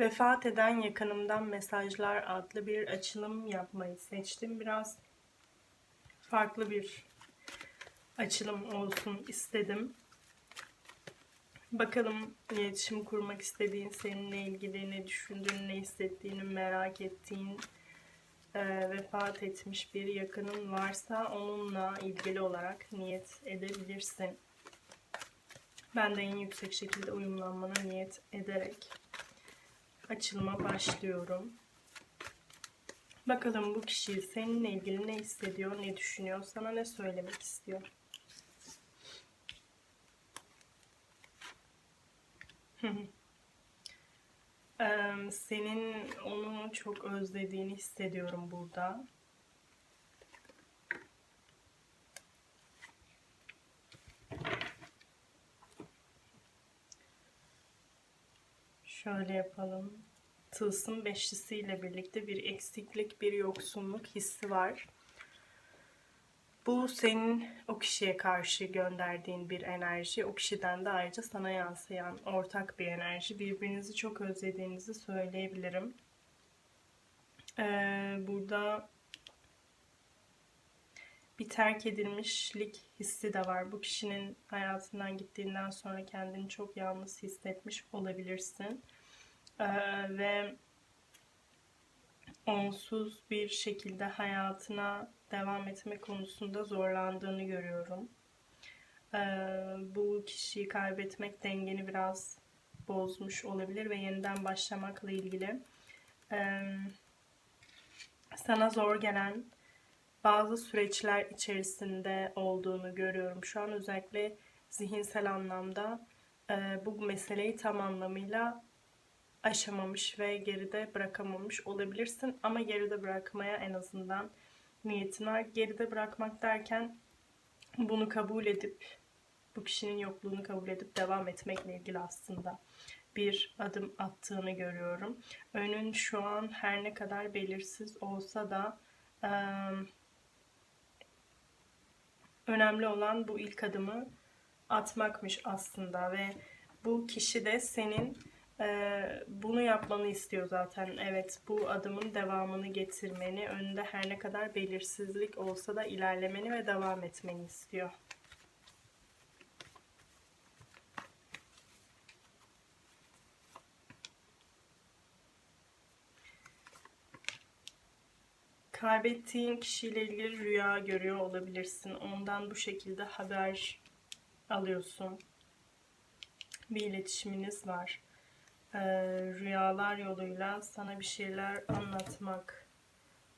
Vefat eden yakınımdan mesajlar adlı bir açılım yapmayı seçtim. Biraz farklı bir açılım olsun istedim. Bakalım iletişim kurmak istediğin, seninle ilgili ne düşündüğün, ne hissettiğini merak ettiğin, e, vefat etmiş bir yakının varsa onunla ilgili olarak niyet edebilirsin. Ben de en yüksek şekilde uyumlanmana niyet ederek açılıma başlıyorum. Bakalım bu kişi seninle ilgili ne hissediyor, ne düşünüyor, sana ne söylemek istiyor. Senin onu çok özlediğini hissediyorum burada. Şöyle yapalım. Tılsım beşlisiyle birlikte bir eksiklik, bir yoksunluk hissi var. Bu senin o kişiye karşı gönderdiğin bir enerji. O kişiden de ayrıca sana yansıyan ortak bir enerji. Birbirinizi çok özlediğinizi söyleyebilirim. Ee, burada bir terk edilmişlik hissi de var. Bu kişinin hayatından gittiğinden sonra kendini çok yalnız hissetmiş olabilirsin. Ee, ve onsuz bir şekilde hayatına devam etme konusunda zorlandığını görüyorum. Ee, bu kişiyi kaybetmek dengeni biraz bozmuş olabilir ve yeniden başlamakla ilgili ee, sana zor gelen bazı süreçler içerisinde olduğunu görüyorum. Şu an özellikle zihinsel anlamda e, bu meseleyi tam anlamıyla aşamamış ve geride bırakamamış olabilirsin. Ama geride bırakmaya en azından niyetin var. Geride bırakmak derken bunu kabul edip bu kişinin yokluğunu kabul edip devam etmekle ilgili aslında bir adım attığını görüyorum. Önün şu an her ne kadar belirsiz olsa da önemli olan bu ilk adımı atmakmış aslında ve bu kişi de senin e, bunu yapmanı istiyor zaten. Evet bu adımın devamını getirmeni, önünde her ne kadar belirsizlik olsa da ilerlemeni ve devam etmeni istiyor. Kaybettiğin kişiyle ilgili rüya görüyor olabilirsin. Ondan bu şekilde haber alıyorsun. Bir iletişiminiz var. Ee, rüyalar yoluyla sana bir şeyler anlatmak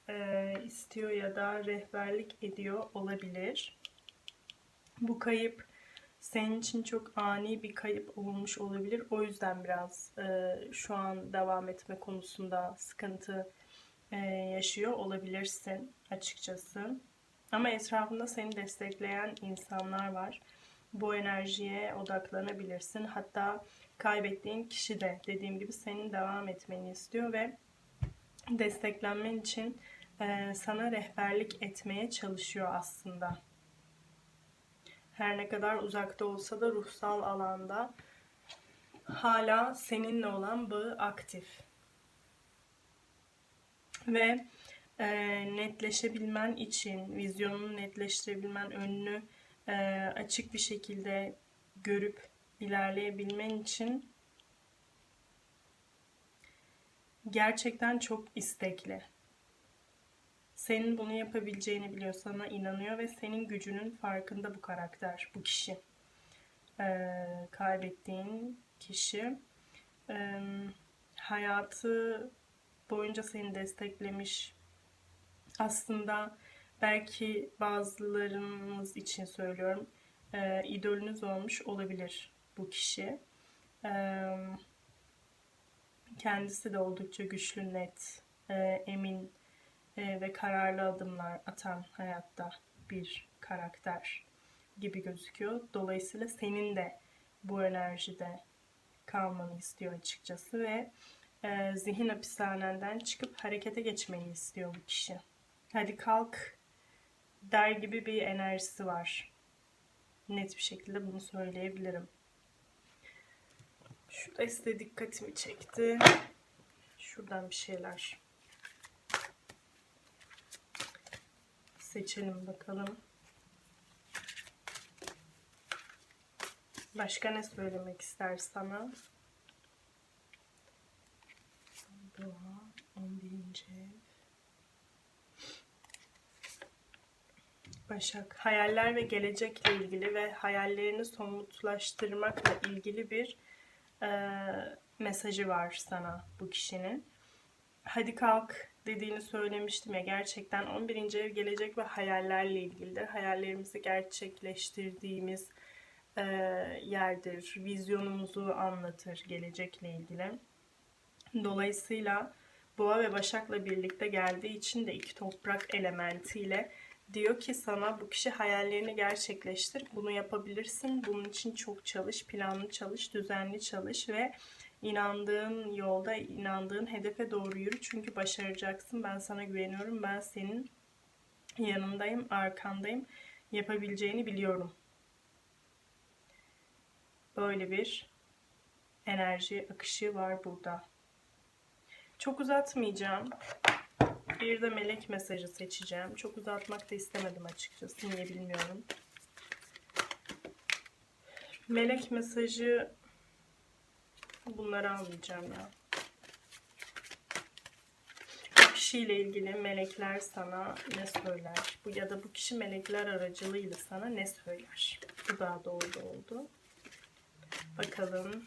e, istiyor ya da rehberlik ediyor olabilir. Bu kayıp senin için çok ani bir kayıp olmuş olabilir. O yüzden biraz e, şu an devam etme konusunda sıkıntı e, yaşıyor olabilirsin açıkçası. Ama etrafında seni destekleyen insanlar var. Bu enerjiye odaklanabilirsin. Hatta kaybettiğin kişi de dediğim gibi senin devam etmeni istiyor ve desteklenmen için e, sana rehberlik etmeye çalışıyor aslında. Her ne kadar uzakta olsa da ruhsal alanda hala seninle olan bağı aktif ve e, netleşebilmen için, vizyonunu netleştirebilmen, önünü açık bir şekilde görüp ilerleyebilmen için gerçekten çok istekli. Senin bunu yapabileceğini biliyor, sana inanıyor ve senin gücünün farkında bu karakter, bu kişi. E, kaybettiğin kişi. E, hayatı boyunca seni desteklemiş. Aslında belki bazılarımız için söylüyorum. E, idolünüz olmuş olabilir bu kişi. E, kendisi de oldukça güçlü, net, e, emin e, ve kararlı adımlar atan hayatta bir karakter gibi gözüküyor. Dolayısıyla senin de bu enerjide kalmanı istiyor açıkçası ve e, zihin hapishanenden çıkıp harekete geçmeni istiyor bu kişi. Hadi kalk der gibi bir enerjisi var. Net bir şekilde bunu söyleyebilirim. Şu da dikkatimi çekti. Şuradan bir şeyler seçelim bakalım. Başka ne söylemek ister sana? Doğa, 11. ev. Başak, hayaller ve gelecekle ilgili ve hayallerini somutlaştırmakla ilgili bir e, mesajı var sana bu kişinin. Hadi kalk dediğini söylemiştim ya gerçekten 11. ev gelecek ve hayallerle ilgilidir. Hayallerimizi gerçekleştirdiğimiz e, yerdir. Vizyonumuzu anlatır gelecekle ilgili. Dolayısıyla Boğa ve Başak'la birlikte geldiği için de iki toprak elementiyle diyor ki sana bu kişi hayallerini gerçekleştir. Bunu yapabilirsin. Bunun için çok çalış, planlı çalış, düzenli çalış ve inandığın yolda, inandığın hedefe doğru yürü. Çünkü başaracaksın. Ben sana güveniyorum. Ben senin yanındayım, arkandayım. Yapabileceğini biliyorum. Böyle bir enerji akışı var burada. Çok uzatmayacağım. Bir de melek mesajı seçeceğim. Çok uzatmak da istemedim açıkçası. Niye bilmiyorum. Melek mesajı bunları almayacağım ya. Bu kişiyle ilgili melekler sana ne söyler? Bu ya da bu kişi melekler aracılığıyla sana ne söyler? Bu daha doğru oldu. Bakalım.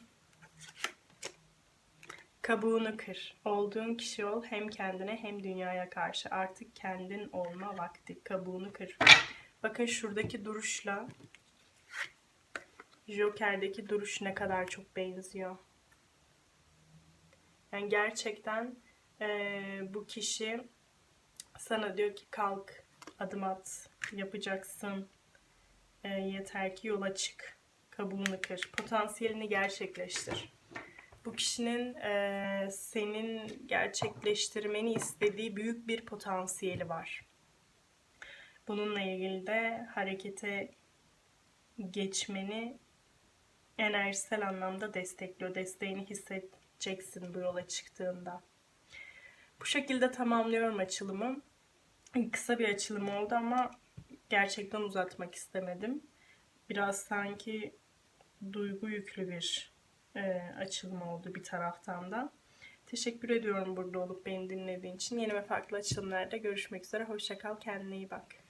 Kabuğunu kır. Olduğun kişi ol hem kendine hem dünyaya karşı. Artık kendin olma vakti. Kabuğunu kır. Bakın şuradaki duruşla Joker'deki duruş ne kadar çok benziyor. Yani gerçekten eee, bu kişi sana diyor ki kalk, adım at, yapacaksın. Eee, yeter ki yola çık. Kabuğunu kır. Potansiyelini gerçekleştir bu kişinin e, senin gerçekleştirmeni istediği büyük bir potansiyeli var. Bununla ilgili de harekete geçmeni enerjisel anlamda destekliyor. Desteğini hissedeceksin bu yola çıktığında. Bu şekilde tamamlıyorum açılımı. Kısa bir açılım oldu ama gerçekten uzatmak istemedim. Biraz sanki duygu yüklü bir açılım oldu bir taraftan da. Teşekkür ediyorum burada olup beni dinlediğin için. Yeni ve farklı açılımlarda görüşmek üzere. Hoşçakal, kendine iyi bak.